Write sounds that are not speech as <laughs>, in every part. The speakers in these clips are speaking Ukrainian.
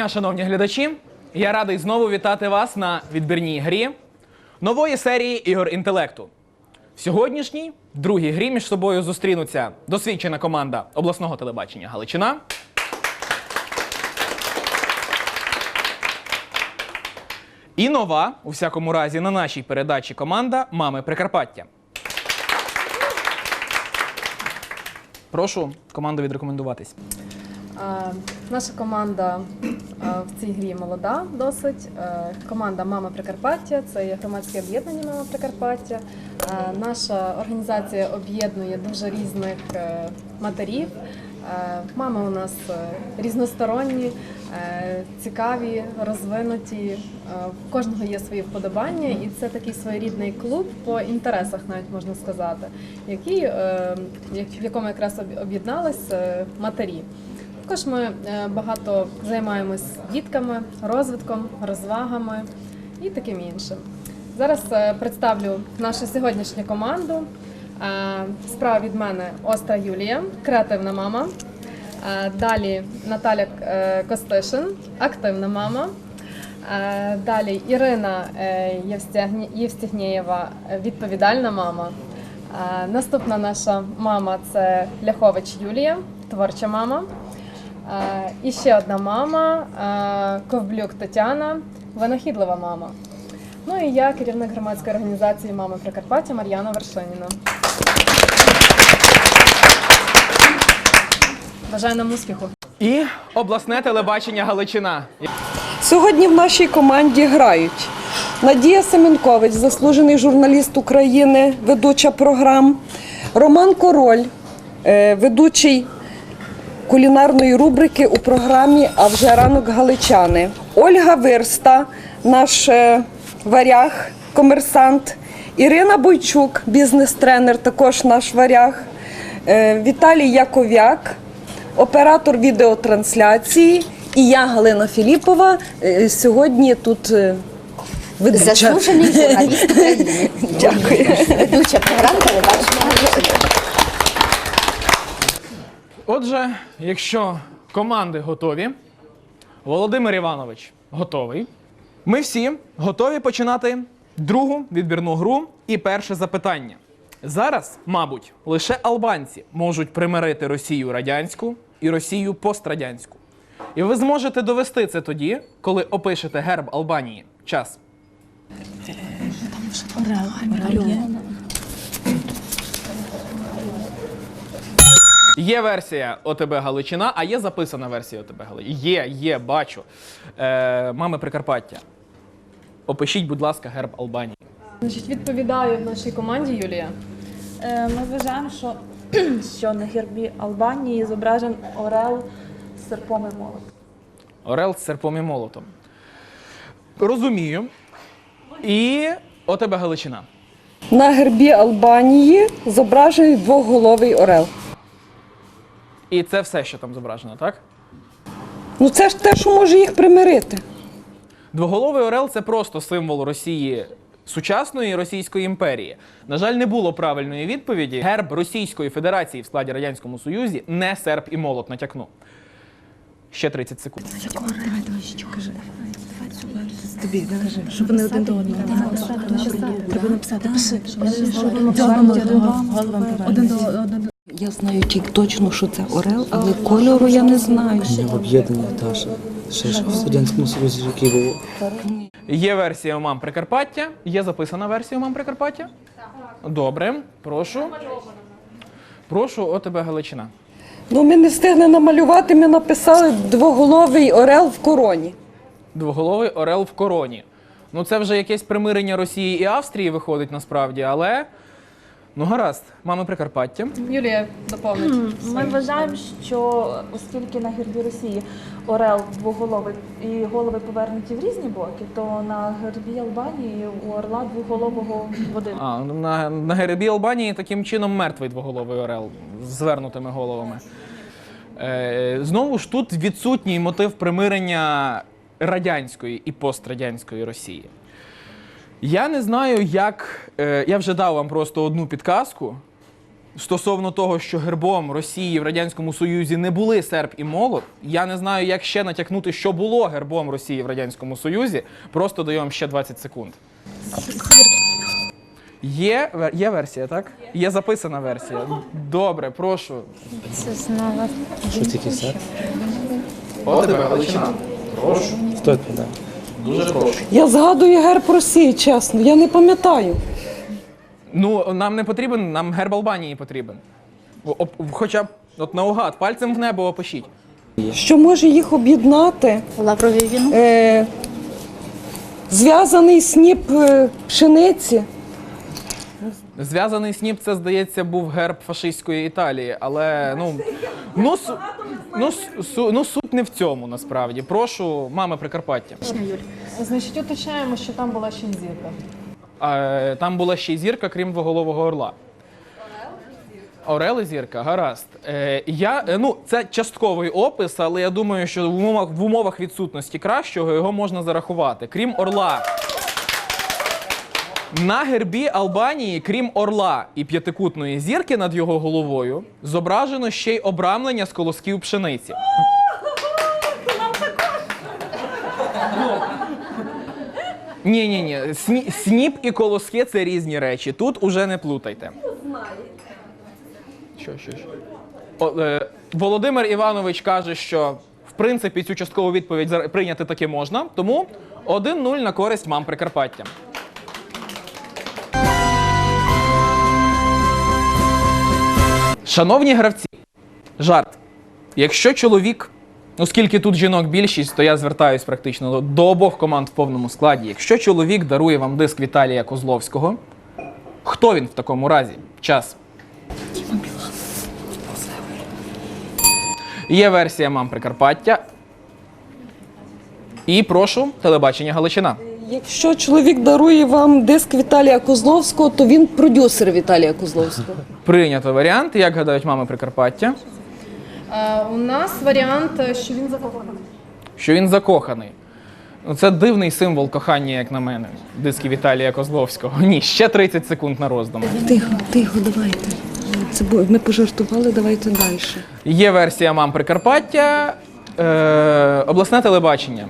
дня, шановні глядачі! Я радий знову вітати вас на відбірній грі нової серії ігор інтелекту. В сьогоднішній другій грі між собою зустрінуться досвідчена команда обласного телебачення Галичина. І нова, у всякому разі, на нашій передачі команда Мами Прикарпаття. Прошу команду відрекомендуватись. Е, Наша команда в цій грі молода досить. Е, Команда Мама Прикарпаття це є громадське об'єднання Мама Прикарпаття. Е, Наша організація об'єднує дуже різних е, матерів. Мами у нас різносторонні, цікаві, розвинуті. В кожного є свої вподобання, і це такий своєрідний клуб по інтересах, навіть можна сказати, який, в якому якраз об- об'єднались матері. Також ми е, багато займаємось дітками, розвитком, розвагами і таким іншим. Зараз е, представлю нашу сьогоднішню команду. Е, Справа від мене Остра Юлія, креативна мама. Далі Наталя Костишин, активна мама. Далі Ірина Євстігнєєва, відповідальна мама. Наступна наша мама це Ляхович Юлія, творча мама. Е, І ще одна мама е, Ковблюк Тетяна, винахідлива мама. Ну і я керівник громадської організації Мами Прикарпаття Мар'яна Вершиніна. Бажаю нам успіху! І обласне телебачення Галичина. Сьогодні в нашій команді грають Надія Семенкович, заслужений журналіст України, ведуча програм, Роман Король, е, ведучий кулінарної рубрики у програмі А вже ранок Галичани, Ольга Вирста, наш е, варяг, комерсант, Ірина Бойчук, бізнес-тренер, також наш варяг, е, Віталій Яковяк, оператор відеотрансляції. І я, Галина Філіпова, е, сьогодні тут ведуча. Заслужений журналіст України. Дякую. Ведуча програм телебачення. Отже, якщо команди готові, Володимир Іванович готовий. Ми всі готові починати другу відбірну гру і перше запитання. Зараз, мабуть, лише албанці можуть примирити Росію радянську і Росію пострадянську. І ви зможете довести це тоді, коли опишете герб Албанії. Час. Є версія ОТБ Галичина, а є записана версія ОТБ Галичина. Є, є, бачу. Е, мами Прикарпаття. Опишіть, будь ласка, герб Албанії. Значить, відповідаю нашій команді Юлія. Е, Ми вважаємо, що, <clears throat> що на гербі Албанії зображен орел з серпом і молотом. Орел з серпом і молотом. Розумію. І ОТБ Галичина. На гербі Албанії зображений двоголовий орел. І це все, що там зображено, так? Ну це ж те, що може їх примирити. Двоголовий орел це просто символ Росії сучасної Російської імперії. На жаль, не було правильної відповіді. Герб Російської Федерації в складі Радянському Союзі не серп і молот натякну. Ще 30 секунд. Тобі кажи, щоб вони один до одного. Треба написати, пиши. Один до одного. Я знаю тільки точно, що це орел, але кольору я не знаю. В об'єднання Таша. Ще ж в Радянському Союзі, який було. Є версія мам Прикарпаття. Є записана версія мам Прикарпаття? Добре, прошу. Прошу, ОТБ Галичина. Ну, ми не встигли намалювати, ми написали двоголовий орел в короні. Двоголовий орел в короні. Ну, це вже якесь примирення Росії і Австрії виходить насправді, але. Ну, гаразд, мами Прикарпаття. Юлія доповнить. Ми вважаємо, що оскільки на гербі Росії орел двоголовий і голови повернуті в різні боки, то на гербі Албанії у орла двоголового в один. А, ну, на, на гербі Албанії таким чином мертвий двоголовий орел з звернутими головами. Е, знову ж тут відсутній мотив примирення радянської і пострадянської Росії. Я не знаю, як. Е, я вже дав вам просто одну підказку. стосовно того, що гербом Росії в Радянському Союзі не були серп і молот, я не знаю, як ще натякнути, що було гербом Росії в Радянському Союзі. Просто даю вам ще 20 секунд. Є, вер- є версія, так? Є записана версія. Добре, прошу. Це знову. Що таке сер? О, тебе Галичина. Прошу. Хто відповідає? Дуже прошу. Я згадую герб Росії, чесно, я не пам'ятаю. Ну, нам не потрібен, нам герб Албанії потрібен. Оп- Хоча б от наугад, пальцем в небо опишіть. Що може їх об'єднати? Лавровий віно. Е, зв'язаний сніп е, пшениці. Зв'язаний сніп, це, здається, був герб фашистської Італії, але ну. Ну, су, ну, су- ну суть не в цьому насправді. Прошу, мами Прикарпаття. Значить, уточняємо, що там була ще й зірка. А, там була ще й зірка, крім двоголового орла. Орел і зірка, гаразд. Е, я, е, ну, це частковий опис, але я думаю, що в умовах, в умовах відсутності кращого його можна зарахувати. Крім орла. На гербі Албанії, крім орла і п'ятикутної зірки над його головою, зображено ще й обрамлення з колосків пшениці. Ні, ні, ні. Сніп і колоски це різні речі. Тут уже не плутайте. Що, що, що? О, е, Володимир Іванович каже, що в принципі цю часткову відповідь зар- прийняти таки можна, тому 1-0 на користь мам Прикарпаття. Шановні гравці, жарт. Якщо чоловік, оскільки тут жінок більшість, то я звертаюсь практично до, до обох команд в повному складі. Якщо чоловік дарує вам диск Віталія Козловського, хто він в такому разі? Час. Є версія мам Прикарпаття. І прошу, телебачення Галичина. Якщо чоловік дарує вам диск Віталія Козловського, то він продюсер Віталія Козловського. <laughs> Прийнято варіант. Як гадають мами Прикарпаття? Е, у нас варіант, що він закоханий. що він закоханий. Ну, Це дивний символ кохання, як на мене. Диски Віталія Козловського. Ні, ще 30 секунд на роздум. Тихо, тихо, давайте. Це бо ми пожартували, давайте далі. Є версія мам Прикарпаття. Е, обласне телебачення.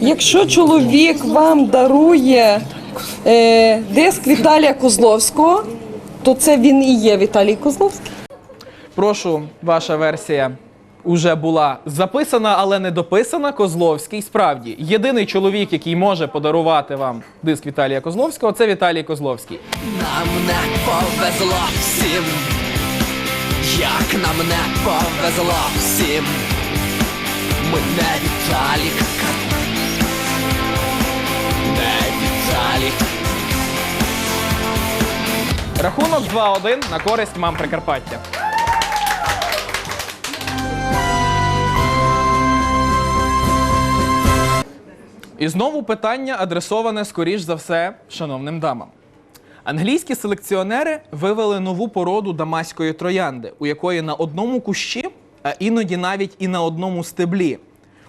Якщо чоловік вам дарує е, диск Віталія Козловського, то це він і є Віталій Козловський. Прошу, ваша версія уже була записана, але не дописана. Козловський. Справді, єдиний чоловік, який може подарувати вам диск Віталія Козловського, це Віталій Козловський. Нам не повезло всім, як нам не повезло всім. Ми не Віталік, не Віталік. Рахунок 2-1 на користь мам Прикарпаття. І знову питання адресоване, скоріш за все, шановним дамам. Англійські селекціонери вивели нову породу дамаської троянди, у якої на одному кущі, іноді навіть і на одному стеблі,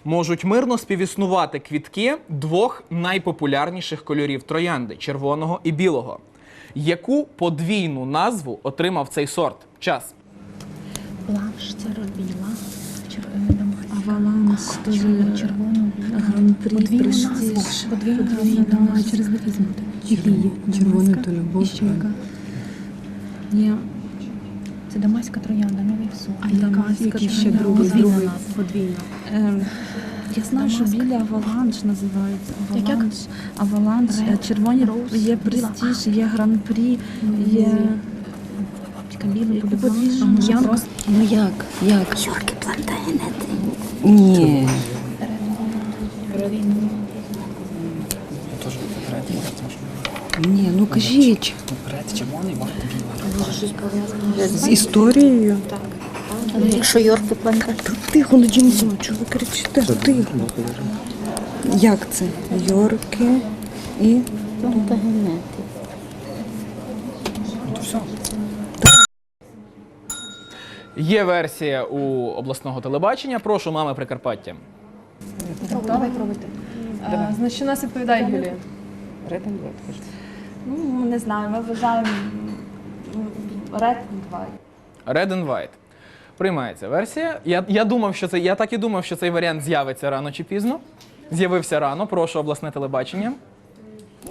можуть мирно співіснувати квітки двох найпопулярніших кольорів троянди червоного і білого. Яку подвійну назву отримав цей сорт? Час. Плавш це робіла. Аваланс теж червону гран-прі. Подвійна дома через візьмути. Гріє. То любов. Ні. Це дамаська троянда, ну і. А яка? Які ще другий? Подвійна. Подвійна. Ем, Я знаю, що біля аваланш називається. Аваланш, аваланш, е, червоні є престиж, є гран-прі, є Тільки білий просто Ну як? Як? Чорки плантини. Ні. Ні, ну кажіть. Третій червоний, може З історією. Так. Якщо Йорки плантини. Тихо, не джинсо, чого ви кричите? Тихо. Як це? Йорки і. Плантагенети. Є версія у обласного телебачення. Прошу, мами Прикарпаття. Давай пробуйте. Е, Значить, у нас відповідає Юлія. Ну, не знаю, ми вважаємо м, ред 2. Red and White. Приймається версія. Я, я думав, що це. Я так і думав, що цей варіант з'явиться рано чи пізно. З'явився рано, прошу обласне телебачення.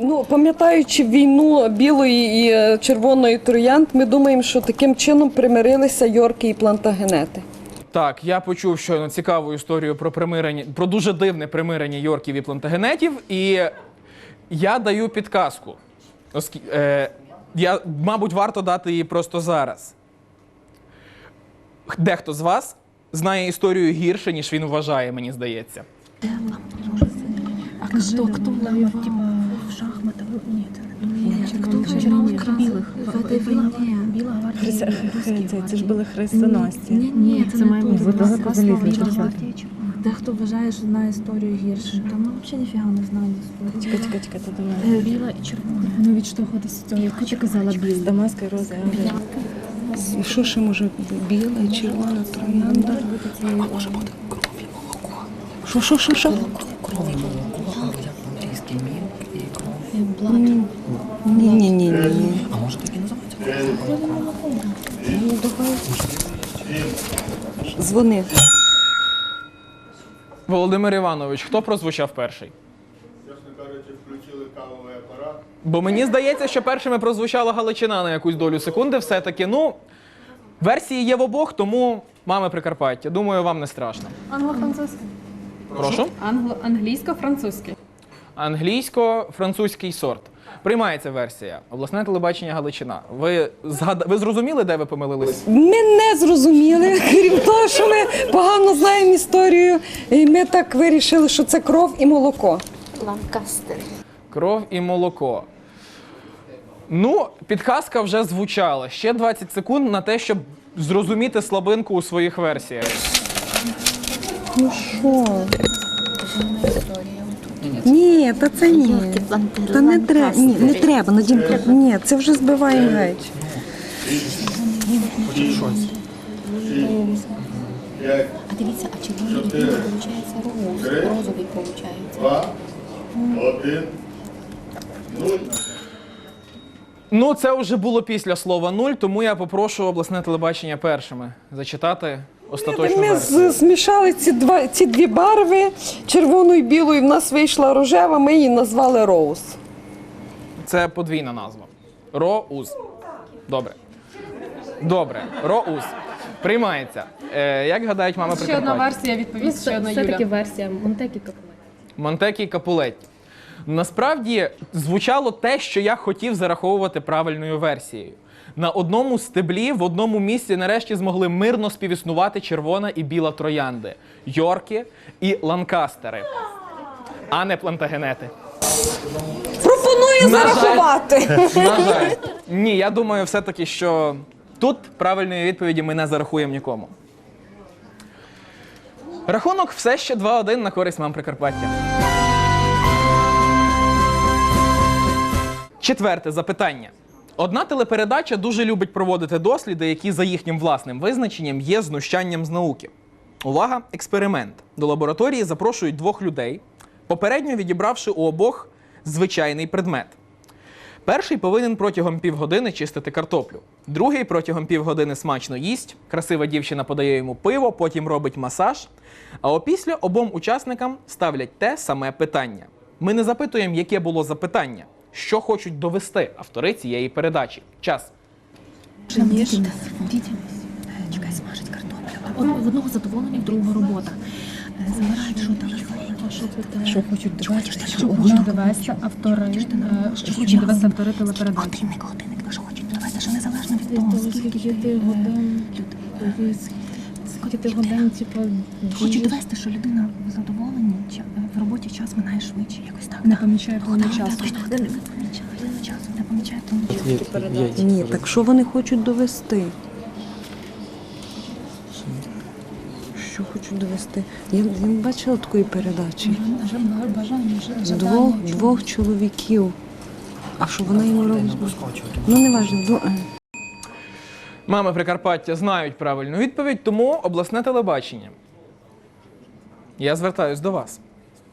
Ну, пам'ятаючи війну білої і е, червоної троянд, ми думаємо, що таким чином примирилися Йорки і плантагенети. Так, я почув щойно цікаву історію про примирення, про дуже дивне примирення Йорків і плантагенетів, і я даю підказку. Оскі... Е, я, мабуть, варто дати її просто зараз. Дехто з вас знає історію гірше, ніж він вважає, мені здається. А кто, кто воевал в шахматах? Нет. Нет, кто червоных белых? В этой войне. Белая гвардия. Це, це ж були хрестоносці. Ні, ні, це не Дехто вважає, що знає історію гірше. Та ми взагалі ніфіга не знаємо історію. Чекай, чекай, чекай, ти думаєш. Біла і червона. Ну відштовхуватися цього. Яку ти казала біла? Дамаска і роза. І що ще може бути? Біла і червона троянда. А може бути кров і молоко. Що, що, що, що? Кров і молоко, або як по-англійськи мілк і кров. Ні, ні, ні, ні, ні. А може так і називається кров і молоко? Ну, давай. Дзвони. Володимир Іванович, хто прозвучав перший? Чесно кажучи, включили кавовий апарат. Бо мені здається, що першими прозвучала Галичина на якусь долю секунди. Все-таки, ну, версії є в обох, тому мами Прикарпаття. Думаю, вам не страшно. Англо-французький. Прошу. Англо- Англійсько-французький. Англійсько-французький сорт. Приймається версія. Обласне телебачення Галичина. Ви згад... ви зрозуміли, де ви помилились? Ми не зрозуміли, <laughs> крім того, що ми погано знаємо історію. І ми так вирішили, що це кров і молоко. Ланкастер. Кров і молоко. Ну, підказка вже звучала. Ще 20 секунд на те, щоб зрозуміти слабинку у своїх версіях. Ну що? Ні, та це ні. Та не треба. Ні, не треба. Надімка. Ні, це вже збиває геть. А дивіться, а червоний Чотири. виходить роз, розовий виходить. два, один, нуль. Ну, це вже було після слова нуль, тому я попрошу обласне телебачення першими зачитати остаточну Ми версію. з- змішали ці два ці дві барви, червону і білу, і в нас вийшла рожева. Ми її назвали роуз. Це подвійна назва. Роуз. Добре. Добре. Роуз. Приймається. Е, як гадають мами Ще одна Прикарпаття? версія відповість, ще одна Все-таки Юля. версія Монтекі Капулет. Монтекі Капулетті. Насправді звучало те, що я хотів зараховувати правильною версією. На одному стеблі в одному місці нарешті змогли мирно співіснувати червона і біла троянди, Йорки і Ланкастери, а не плантагенети. Пропоную На жаль. зарахувати. На жаль. Ні, я думаю, все-таки, що тут правильної відповіді ми не зарахуємо нікому. Рахунок все ще 2-1 на користь мам Прикарпаття. Четверте запитання. Одна телепередача дуже любить проводити досліди, які за їхнім власним визначенням є знущанням з науки. Увага, експеримент. До лабораторії запрошують двох людей, попередньо відібравши у обох звичайний предмет. Перший повинен протягом півгодини чистити картоплю. Другий протягом півгодини смачно їсть. Красива дівчина подає йому пиво, потім робить масаж. А опісля обом учасникам ставлять те саме питання. Ми не запитуємо, яке було запитання, що хочуть довести автори цієї передачі. Час. Чекай, смажить картоплю. В одного задоволення, в другого робота. Е, Забирають, що там. Що хочуть довести? Що хочуть довести автори, е, що хочуть довести автори телепередачі. Годинник, годинник, що хочуть довести, що незалежно від того, скільки ти годин, скільки годин, типу, хочуть довести, що людина в задоволенні, чи, е, в роботі час минає швидше, якось так. Не помічає повний час. Точно, годинник не помічає, годину часу не помічає Ні, так що вони хочуть довести? Що хочуть довести? Я, я не бачила такої передачі. Вже бажання, З двох, двох чоловіків. А що вона йому робить? Ну, не важливо. Мами Прикарпаття знають правильну відповідь, тому обласне телебачення. Я звертаюсь до вас.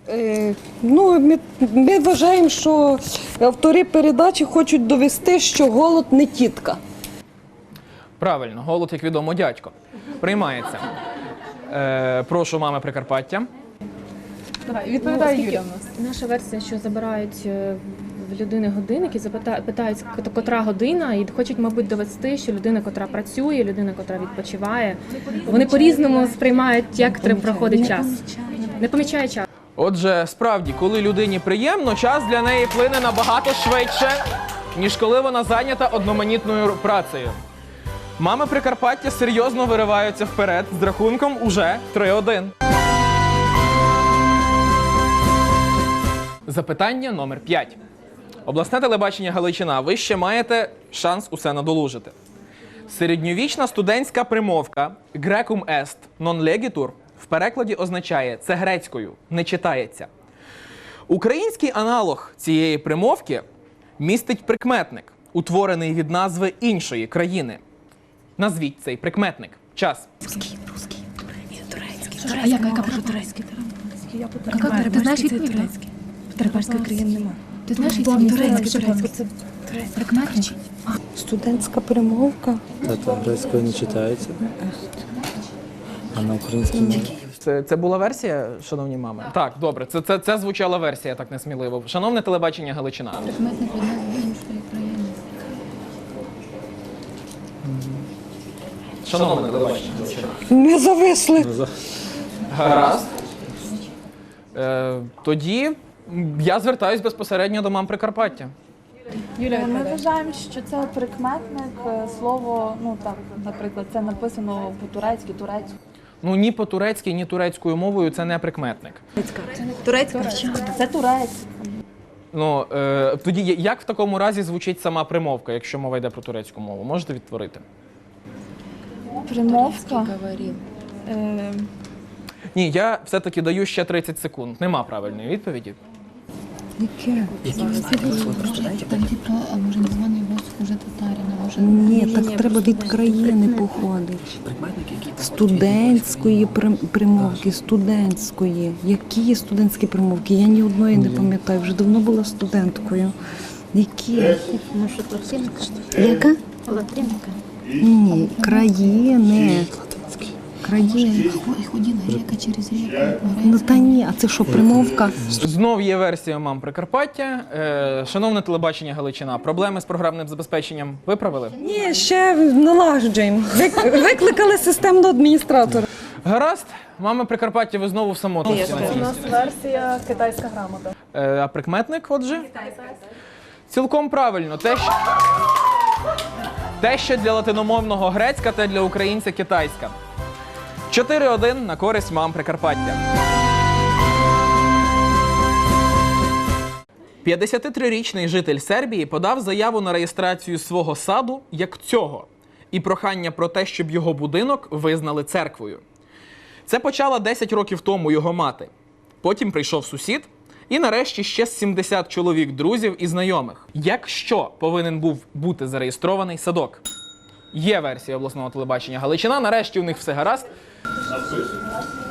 Е, ну, ми, ми вважаємо, що автори передачі хочуть довести, що голод не тітка. Правильно, голод, як відомо, дядько. Приймається. Е, прошу, мами Прикарпаття. Давай, відповідає Юля нас. Наша версія, що забирають е, в людини годинник і запита- питають, котра година, і хочуть, мабуть, довести, що людина, котра працює, людина, котра відпочиває, вони по-різному сприймають, як треба проходить час. Не помічає час. Отже, справді, коли людині приємно, час для неї плине набагато швидше, ніж коли вона зайнята одноманітною працею. Мами Прикарпаття серйозно вириваються вперед з рахунком уже 3-1. Запитання номер 5. Обласне телебачення Галичина. Ви ще маєте шанс усе надолужити. Середньовічна студентська примовка Grecum est non legitur в перекладі означає це грецькою, не читається. Український аналог цієї примовки містить прикметник, утворений від назви іншої країни. Назвіть цей прикметник. Час. А яка, яка турецький? Яка ти знаєш відповідь? Терпарська країн нема. Ти знаєш відповідь? Турецький, Турецький. турецький. Це прикметник? Студентська примовка. Это грецькою не читається. А на українській мові? Це, це була версія, шановні мами? Так, добре. Це, це, це звучала версія так несміливо. Шановне телебачення Галичина. Прикметник від іншої країни. Шановне телебачення Галичина. Ми зависли. Гаразд. Е, тоді я звертаюсь безпосередньо до мам Прикарпаття. Юля Ми вважаємо, що це прикметник, е, слово, ну так, наприклад, це написано по-турецьки, турецьку. Ну ні по-турецьки, ні турецькою мовою це не прикметник. Турецька? Турецька. Це турецька. Ну е, тоді як в такому разі звучить сама примовка, якщо мова йде про турецьку мову? Можете відтворити? Примовка. Е, Ні, я все-таки даю ще 30 секунд. Нема правильної відповіді. Яке? Там типу, а може названий воздух уже татарина, може. Ні, так треба від країни походить. Студентської прим- примовки, студентської. Які є студентські примовки? Я ні одної не пам'ятаю. Вже давно була студенткою. Які? Яка? Латинка. Ні, країни. Країни. І ходіла ріка через ріку. Ну та ні, а це що, примовка? Знов є версія мам Прикарпаття. Е, шановне телебачення Галичина, проблеми з програмним забезпеченням виправили? Ні, ще налагоджуємо. Вик- Викликали системного адміністратора. Гаразд, мами Прикарпаття, ви знову в самотності. на У нас версія китайська грамота. Е, а прикметник, отже? Цілком правильно. Те, що... Те, що для латиномовного грецька, те для українця китайська. 4-1 на користь мам Прикарпаття. 53-річний житель Сербії подав заяву на реєстрацію свого саду як цього і прохання про те, щоб його будинок визнали церквою. Це почала 10 років тому його мати. Потім прийшов сусід, і нарешті ще 70 чоловік друзів і знайомих. Якщо повинен був бути зареєстрований садок. Є версія обласного телебачення Галичина. Нарешті у них все гаразд.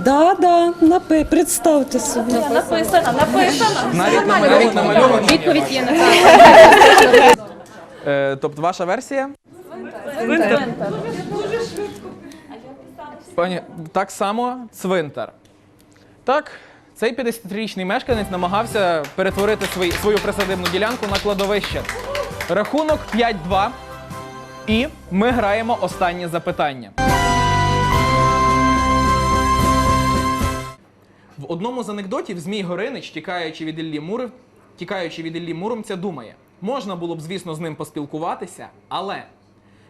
Да, да, напи, представте собі. Написано, написано. Навіть намальовано. намальовано. Відповідь є на так. Е, тобто ваша версія? Цвинтар. Пані, так само цвинтар. Так, цей 53-річний мешканець намагався перетворити свої, свою присадибну ділянку на кладовище. Рахунок 5-2. І ми граємо останнє запитання. В одному з анекдотів Змій Горинич, тікаючи від Іллі Мур... тікаючи від Іллі Муромця, думає: можна було б, звісно, з ним поспілкуватися, але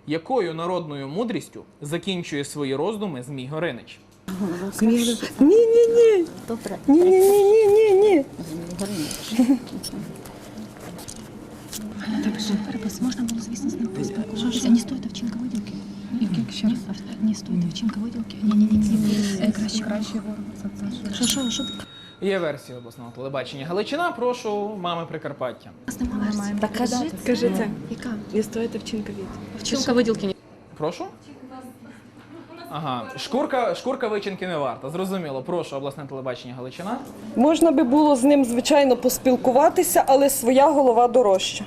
якою народною мудрістю закінчує свої роздуми Змій Горинич? Ні, ні, ні. Добре. Ні, ні, ні, ні, ні. Перепис, можна було, звісно, з ним поспілкуватися. Не стоїть вчинка виділки. Ще раз. Не стоїть вчинка виділки. Ні, ні, ні. Краще. Краще. Що, що, що? Є версія обласного телебачення Галичина. Прошу, мами Прикарпаття. Нас немає версії. Так кажіть. Скажіть, Яка? не стоїть вчинка від. Вчинка виділки. ні. Прошу? Ага, шкурка, шкурка вичинки не варта. Зрозуміло. Прошу, обласне телебачення Галичина. Можна би було з ним, звичайно, поспілкуватися, але своя голова дорожча.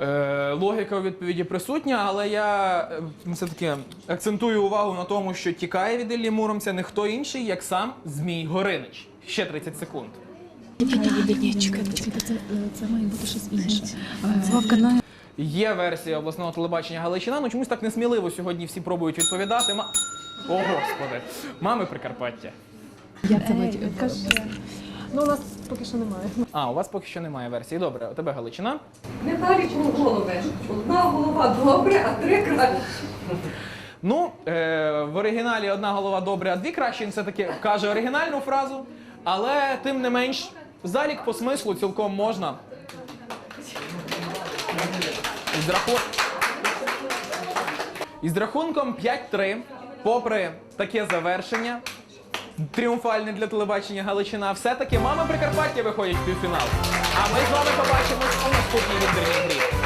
Е, логіка у відповіді присутня, але я е, все-таки акцентую увагу на тому, що тікає від Іллі Муромця не хто інший, як сам Змій Горинич. Ще 30 секунд. Ні, чекайте, чекайте, це, це має бути щось інше. Є версія обласного телебачення Галичина, ну чомусь так несміливо сьогодні всі пробують відповідати. Ма... О, господи, мами Прикарпаття. як це мать? Ну, у нас поки що немає. А, у вас поки що немає версії. Добре, у тебе Галичина. Не далі голови. Одна голова добре, а три краще. Ну, е, в оригіналі одна голова добре, а дві краще. Він все-таки каже оригінальну фразу, але тим не менш, залік по смислу цілком можна. Із, раху... Із рахунком 5-3, попри таке завершення, тріумфальне для телебачення Галичина, все-таки мами Прикарпаття виходять в півфінал. А ми з вами побачимось у наступній відбірній грі.